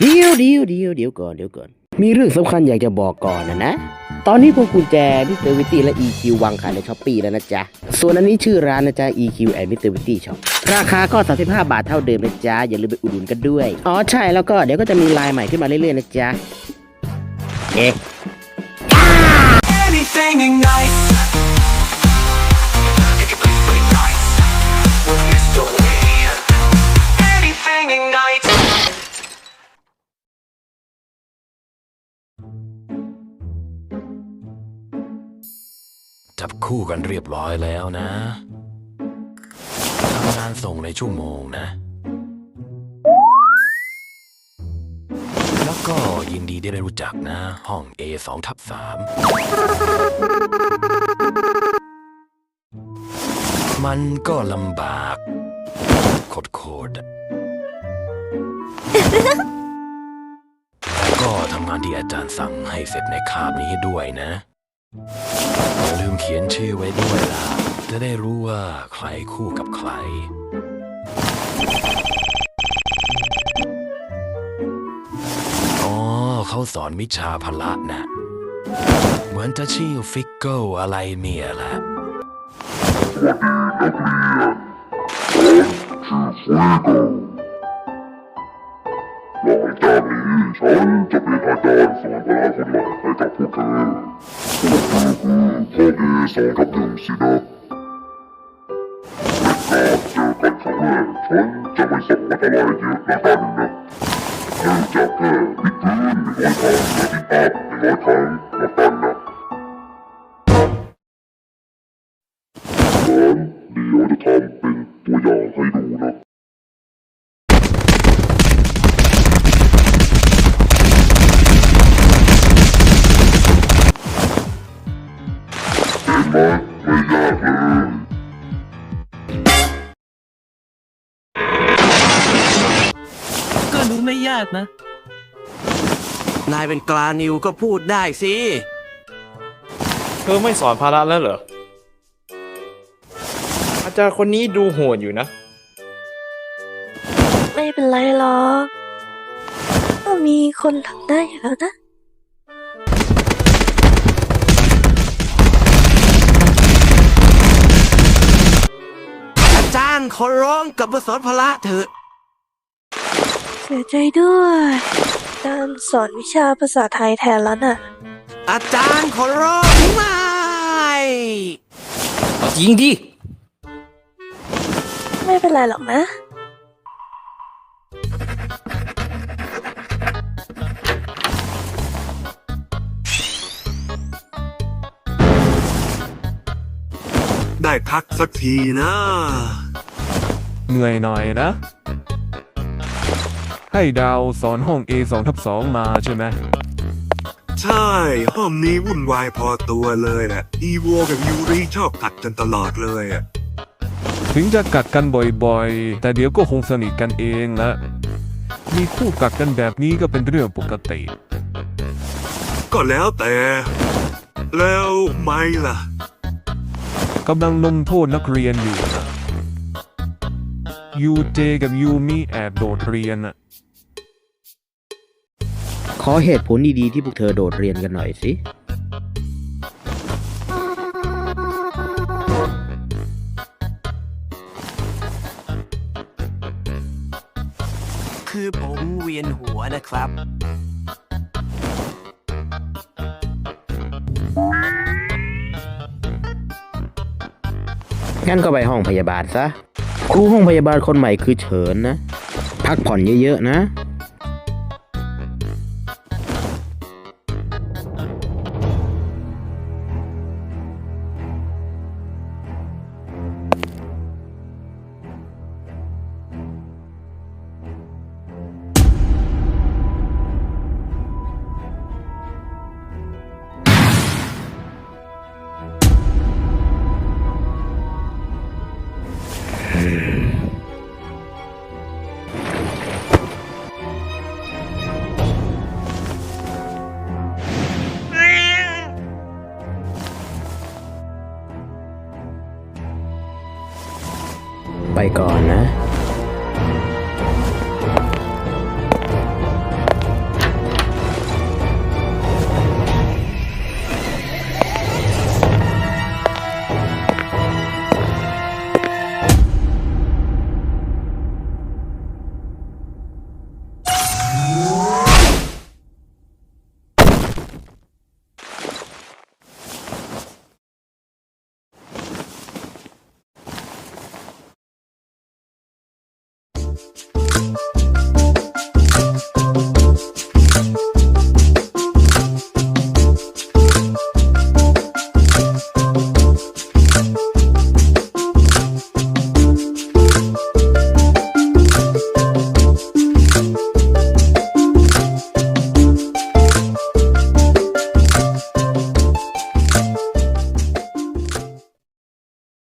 เดี๋ยวเดี๋ยวเดี๋ยวเดี๋ยวก่อนเดี๋ยวก่อน มีเรื่องสำคัญอยากจะบอกก่อนนะนะ ตอนนี้พวกกุญแจมิสเตอร์วิตตี้และ EQ วางขายในช้อปปีแล้วนะจ๊ะ ส่วนอันนี้ชื่อร้านนะจ๊ะ EQ and Mr. Witty Shop ราคาก็ 35 บาทเท่าเดิมนะจ๊ะ อย่าลืมไปอุดหนุนกันด้วย อ๋อใช่แล้วก็เดี๋ยวก็จะมีลายใหม่ขึ้นมาเรื่อยๆนะจ๊ะ เอ๊ะ anything ignites. Mr. จับคู่กันเรียบร้อยแล้วนะทำงานส่งในชั่วโมงนะ แล้วก็ยินดีได้รู้จักนะ ห้อง A 2ทับ3มันก็ลำบากโคตรๆอะแต่ก็ทำงานที่อาจารย์สั่งให้เสร็จในคาบนี้ด้วยนะอย่าล เขียนชื่อไว้ด้วยล่ะ จะได้รู้ว่าใครคู่กับใคร อ๋อ เขาสอนวิชาพละนะ เหมือนจะชื่อฟิกเกิลอะไรเนี่ยแหละ หลังจากนี้ฉันจะเป็นอาจารย์สอนพละคนใหม่ให้กับพวกเธอพวกเธอคือห้อเอสองทับหนึ่งสินะในการเจอกันครั้งแรกฉันจะไม่ส่งอนอะไรเยอะนะกันนะให้จากแค่วิดพื้นหนึ่งร้อยครั้งและทิ้งอัพหนึ่งร้อยครั้งละกันนะงั้นเดี๋ยวจะทำเป็นตัวอย่างให้ดูนะ เห็นไหมไม่ยากเลยก็รู้ไม่ยากนะ นายเป็นกลานิวก็พูดได้สิ เธอไม่สอนภาระแล้วเหรอ อาจารย์คนนี้ดูโหดอยู่นะ ไม่เป็นไรหรอกก็มีคนทำได้อยู่แล้วนะ ขอร้องกลับมาสอนพละเถอะ เสียใจด้วยการสอนวิชาภาษาไทยแทนแล้วน่ะ อาจารย์ขอร้องไม่จริงดิ ไม่เป็นไรหรอกนะ ได้พักสักทีนะ เหนื่อยหน่อยนะ ให้ดาวสอนห้อง A 2ทับ2มาใช่ไหม ใช่ ห้องนี้วุ่นวายพอตัวเลยแหละอีโวกับยูริชอบกัดกันตลอดเลยอะถึงจะกัดกันบ่อยๆ แต่เดี๋ยวก็คงสนิทกันเองละมีคู่กัดกันแบบนี้ก็เป็นเรื่องปกติ ก็แล้วแต่ แล้วไม่ล่ะ กำลังลงโทษนักเรียนอยู่นะ ยูเจกับยูมิแอบโดดเรียนอะขอเหตุผลดีๆที่พวกเธอโดดเรียนกันหน่อยสิ คือผมเวียนหัวนะครับ งั้นก็ไปห้องพยาบาลซะ ครูห้องพยาบาลคนใหม่คือเฉินนะ พักผ่อนเยอะๆนะ ไปก่อนนะ